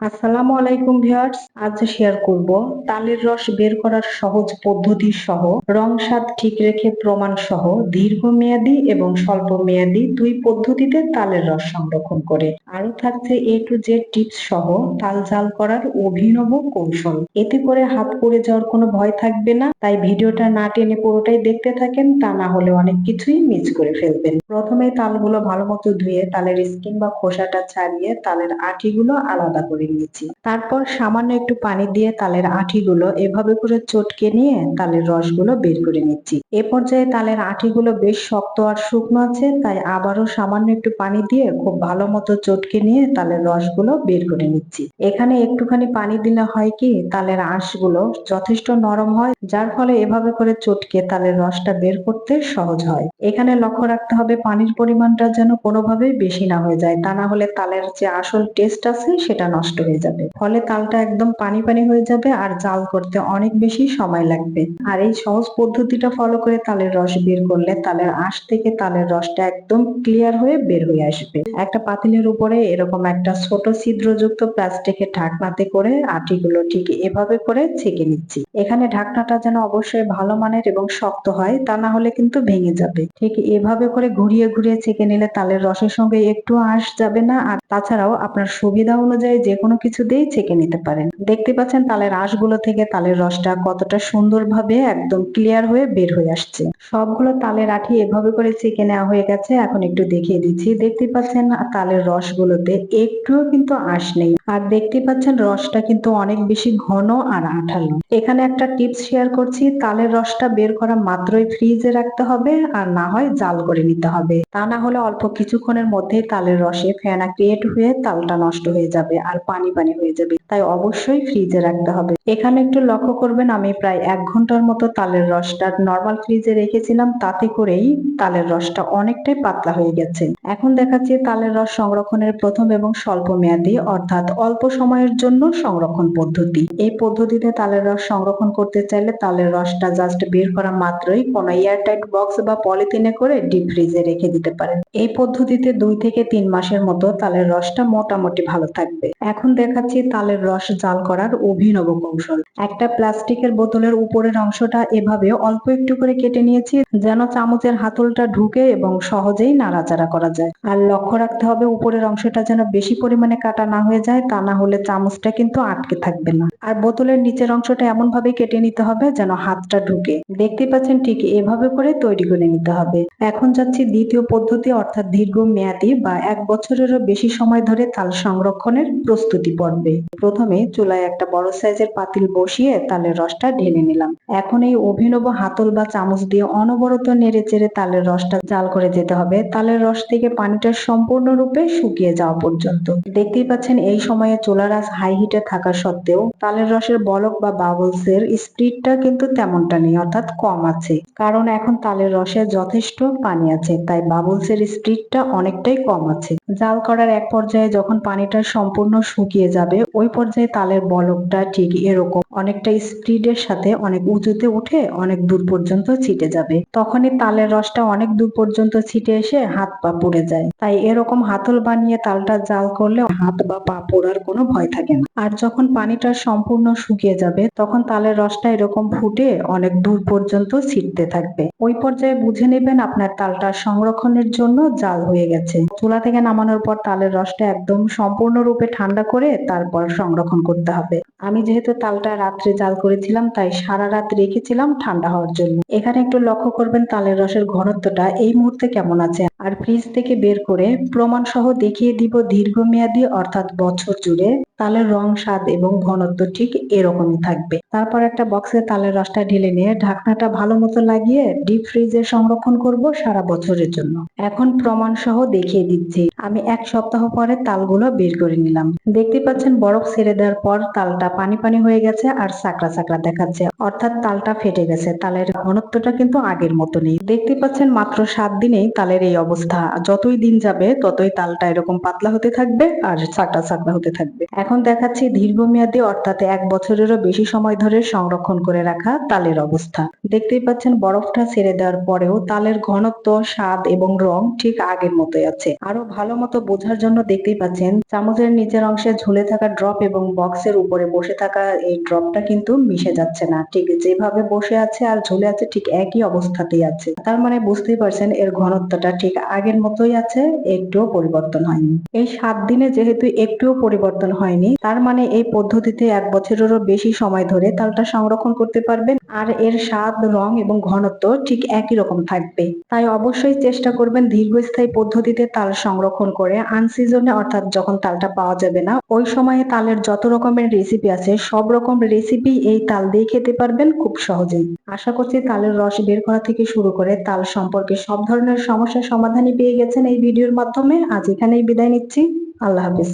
আসসালামু আলাইকুম ভিউয়ার্স, আজ শেয়ার করব তালের রস বের করার সহজ পদ্ধতি সহ, রং স্বাদ ঠিক রেখে প্রমাণ সহ, দীর্ঘমেয়াদী এবং স্বল্প মেয়াদী দুই পদ্ধতিতে তালের রস সংরক্ষণ করে। আরও থাকছে এ টু জেড টিপস সহ, তাল জাল করার অভিনব কৌশল। এতে করে হাত পড়ে যাওয়ার কোনো ভয় থাকবে না, তাই ভিডিওটা না টেনে পুরোটাই দেখতে থাকেন, তা না হলে অনেক কিছুই মিস করে ফেলবেন। প্রথমে তালগুলো ভালো মতো ধুয়ে তালের স্কিন বা খোসাটা ছাড়িয়ে তালের আটিগুলো আলাদা করে নিয়েছি তারপর সামান্য একটু পানি দিয়ে তালের আঠিগুলো এভাবে করে চটকে নিয়ে তালের রসগুলো বের করে নিচ্ছি। এ পর্যায়ে তালের আঠিগুলো বেশ শক্ত আর শুকনো আছে, তাই আবারও সামান্য একটু পানি দিয়ে খুব ভালো মতো চটকে নিয়ে তালের রসগুলো বের করে নিচ্ছি। এখানে একটুখানি পানি দিলে হয় কি, তালের আঁশগুলো যথেষ্ট নরম হয়, যার ফলে এভাবে করে চটকে তালের রসটা বের করতে সহজ হয়। এখানে লক্ষ্য রাখতে হবে পানির পরিমাণটা যেন কোনোভাবেই বেশি না হয়ে যায়, তা না হলে তালের যে আসল টেস্ট আছে সেটা নষ্ট হয়ে যাবে। ফলে তালটা একদম পানি পানি হয়ে যাবে আর জাল করতে অনেক বেশি সময় লাগবে। আর এই সহজ পদ্ধতিটা ফলো করে তালের রস বের করলে তালের আঁশ থেকে তালের রসটা একদম ক্লিয়ার হয়ে বের হয়ে আসবে। একটা পাতিলের উপরে এরকম একটা ছোট ছিদ্রযুক্ত প্লাস্টিকের ঢাকনাতে করে আটিগুলো ঠিক এভাবে করে ছেঁকে নিচ্ছি। এখানে ঢাকনাটা যেন অবশ্যই ভালো মানের এবং শক্ত হয়, তা না হলে কিন্তু ভেঙে যাবে। ঠিক এভাবে করে ঘুরিয়ে ঘুরিয়ে ছেঁকে নিলে তালের রসের সঙ্গে একটু আঁশ যাবে না, আর তাছাড়াও আপনার সুবিধা অনুযায়ী যে কোনো কিছু দিয়েই ছেঁকে নিতে পারেন। দেখতে পাচ্ছেন তালের আঁশগুলো থেকে তালের রসটা কতটা সুন্দরভাবে একদম ক্লিয়ার হয়ে বের হয়ে আসছে। সবগুলো তালের আঠি এভাবে করে ছেঁকে নেওয়া হয়ে গেছে, এখন একটু দেখিয়ে দিচ্ছি। দেখতে পাচ্ছেন তালের রসগুলোতে একটুও কিন্তু আঁশ নেই। আর দেখতে পাচ্ছেন রসটা কিন্তু অনেক বেশি ঘন আর আঠালো। এখানে একটা টিপস শেয়ার করছি, তালের রসটা বের করা মাত্রই ফ্রিজে রাখতে হবে আর না হয় জাল করে নিতে হবে। তা না হলে অল্প কিছুক্ষণের মধ্যে তালের রসে ফেনা ক্রিয়েট হয়ে তালটা নষ্ট হয়ে যাবে আর পানি পানি হয়ে যাবে। তাই অবশ্যই ফ্রিজে রাখতে হবে। এখানে একটু লক্ষ্য করবেন, আমি প্রায় এক ঘণ্টার মতো তালের রসটা নর্মাল ফ্রিজে রেখেছিলাম, তাতে করেই তালের রসটা অনেকটাই পাতলা হয়ে গেছে। এখন দেখাচ্ছি তালের রস সংরক্ষণের প্রথম এবং স্বল্প মেয়াদী, অর্থাৎ অল্প সময়ের জন্য সংরক্ষণ পদ্ধতি। এই পদ্ধতিতে তালের রস সংরক্ষণ করতে চাইলে তালের রসটা জাস্ট বের করা মাত্রই কোনো এয়ারটাইট বক্স বা পলিথিনে করে ডিপ ফ্রিজে রেখে দিতে পারেন। এই পদ্ধতিতে দুই থেকে তিন মাসের মতো তালের রসটা মোটামুটি ভালো থাকবে। এখন দেখাচ্ছি তালের রস জাল করার অভিনব কৌশল। একটা প্লাস্টিকের বোতলের উপরের অংশটা এভাবে অল্প একটু করে কেটে নিয়েছি, যেন চামচের হাতলটা ঢুকে এবং সহজেই নাড়াচাড়া করা যায়। আর লক্ষ্য রাখতে হবে, উপরের অংশটা যেন বেশি পরিমাণে কাটা না হয়ে যায়, তা না হলে চামচটা কিন্তু আটকে থাকবে না। আর বোতলের নিচের অংশটা এমন ভাবে কেটে নিতে হবে, যেন হাতটা ঢুকে। দেখতে পাচ্ছেন ঠিক এভাবে করে তৈরি করে নিতে হবে। এখন যাচ্ছি দ্বিতীয় পদ্ধতি, অর্থাৎ দীর্ঘ মেয়াদী বা এক বছরেরও বেশি সময় ধরে তাল সংরক্ষণের প্রস্তুতি। পর্বে প্রথমে চুলায় একটা বড় সাইজের পাতিল বসিয়ে তালের রসটা ঢেলে নিলাম। এখন এই অভিনব হাতল বা চামচ দিয়ে অনবরত নেড়ে চেড়ে তালের রসটা জাল করে যেতে হবে। তালের রস থেকে পানিটা সম্পূর্ণরূপে শুকিয়ে যাওয়া পর্যন্ত। দেখতেই পাচ্ছেন, এই সময়ে চুলার আঁচ হাই হিটে থাকা সত্ত্বেও তালের রসের বলক বা বাবলস এর স্পিডটা কিন্তু তেমনটা নেই, অর্থাৎ কম আছে। কারণ এখন তালের রসে যথেষ্ট পানি আছে, তাই বাবলস এর স্পিডটা অনেকটাই কম আছে। জাল করার এক পর্যায়ে যখন পানিটা সম্পূর্ণ শুকিয়ে যাবে। ওই পর্যায়ে তালের বলকটা ঠিক এরকম অনেকটা স্পিডের সাথে অনেক উঁচুতে উঠে অনেক দূর পর্যন্ত ছিটে যাবে। তখনই তালের রসটা অনেক দূর পর্যন্ত ছিটে এসে হাত পা পুড়ে যায়। তাই এরকম হাতল বানিয়ে তালটা জাল করলে হাত বা পা পোড়ার কোনো ভয় থাকে না। আর যখন পানিটা সম্পূর্ণ শুকিয়ে যাবে, তখন তালের রসটা এরকম ফুটে অনেক দূর পর্যন্ত ছিটতে থাকবে। ওই পর্যায়ে বুঝে নেবেন আপনার তালটা সংরক্ষণের জন্য জাল হয়ে গেছে। চুলা থেকে নামানোর পর তালের রসটা একদম সম্পূর্ণরূপে ঠান্ডা করে তারপর সংরক্ষণ করতে হবে। আমি যেহেতু তালটা রাত্রে জাল করেছিলাম, তাই সারা রাত রেখেছিলাম ঠান্ডা হওয়ার জন্য। এখানে একটু লক্ষ্য করবেন তালের রসের ঘনত্বটা। এই মুহূর্তে কেমন আছে? আর ফ্রিজ থেকে বের করে প্রমাণ সহ দেখিয়ে দিব দীর্ঘমেয়াদী, অর্থাৎ বছর জুড়ে, তালের রং, স্বাদ এবং ঘনত্ব ঠিক এরকমই থাকবে। তারপর একটা বক্সে তালের রসটা ঢেলে নিয়ে ঢাকনাটা ভালো মতো লাগিয়ে ডিপ ফ্রিজে সংরক্ষণ করব সারা বছরের জন্য। এখন প্রমাণ সহ দেখিয়ে দিচ্ছি। আমি এক সপ্তাহ পরে তালগুলো বের করে নিলাম। দেখতে পাচ্ছেন বরফ ছেড়ে দেওয়ার পর তালটা পানি পানি হয়ে গেছে আর সাকড়া সাকড়া দেখাচ্ছে। অর্থাৎ তালটা ফেটে গেছে। তালের ঘনত্বটা কিন্তু আগের মতো নেই দেখতে পাচ্ছেন মাত্র সাত দিনেই তালের এই অবস্থা। যতই দিন যাবে, ততই তালটা এরকম পাতলা হতে থাকবে আর সাকড়া সাকড়া হতে থাকবে। এখন দেখাচ্ছি দীর্ঘমেয়াদী, অর্থাৎ এক বছরেরও বেশি সময় ধরে সংরক্ষণ করে রাখা তালের অবস্থা। দেখতেই পাচ্ছেন বরফটা ছেড়ে দেওয়ার পরেও তালের ঘনত্ব, স্বাদ এবং রং ঠিক আগের মতোই আছে। আরও ভালো মতো বোঝার জন্য দেখতেই পাচ্ছেন চামচের নিচের অংশে ঝুলে থাকা ড্রপ এবং বক্সের উপরে বসে থাকা এই ড্রপটা কিন্তু মিশে যাচ্ছে না। ঠিক যেভাবে বসে আছে আর ঝুলে আছে ঠিক একই অবস্থাতেই আছে। তার মানে বুঝতেই পারছেন এর ঘনত্বটা ঠিক আগের মতোই আছে, একটুও পরিবর্তন হয়নি। এই সাত দিনে যেহেতু একটুও পরিবর্তন হয়নি, তার মানে এই পদ্ধতিতে এক বছরেরও বেশি সময় ধরে তালটা সংরক্ষণ করতে পারবেন আর এর স্বাদ, রং এবং ঘনত্ব ঠিক একই রকম থাকবে। তাই অবশ্যই চেষ্টা করবেন দীর্ঘস্থায়ী পদ্ধতিতে তাল সংরক্ষণ করে আনসিজনে অর্থাৎ যখন তালটা পাওয়া যাবে না, ওই সময়ে তালের যত রকমের রেসিপি আছে, সব রকম রেসিপি এই তাল দিয়ে খেতে পারবেন খুব সহজেই। আশা করছি তালের রস বের করা থেকে শুরু করে তাল সম্পর্কে সব ধরনের সমস্যার সমাধানই পেয়ে গেছেন এই ভিডিওর মাধ্যমে। আজ এখানেই বিদায় নিচ্ছি। আল্লাহ হাফিজ।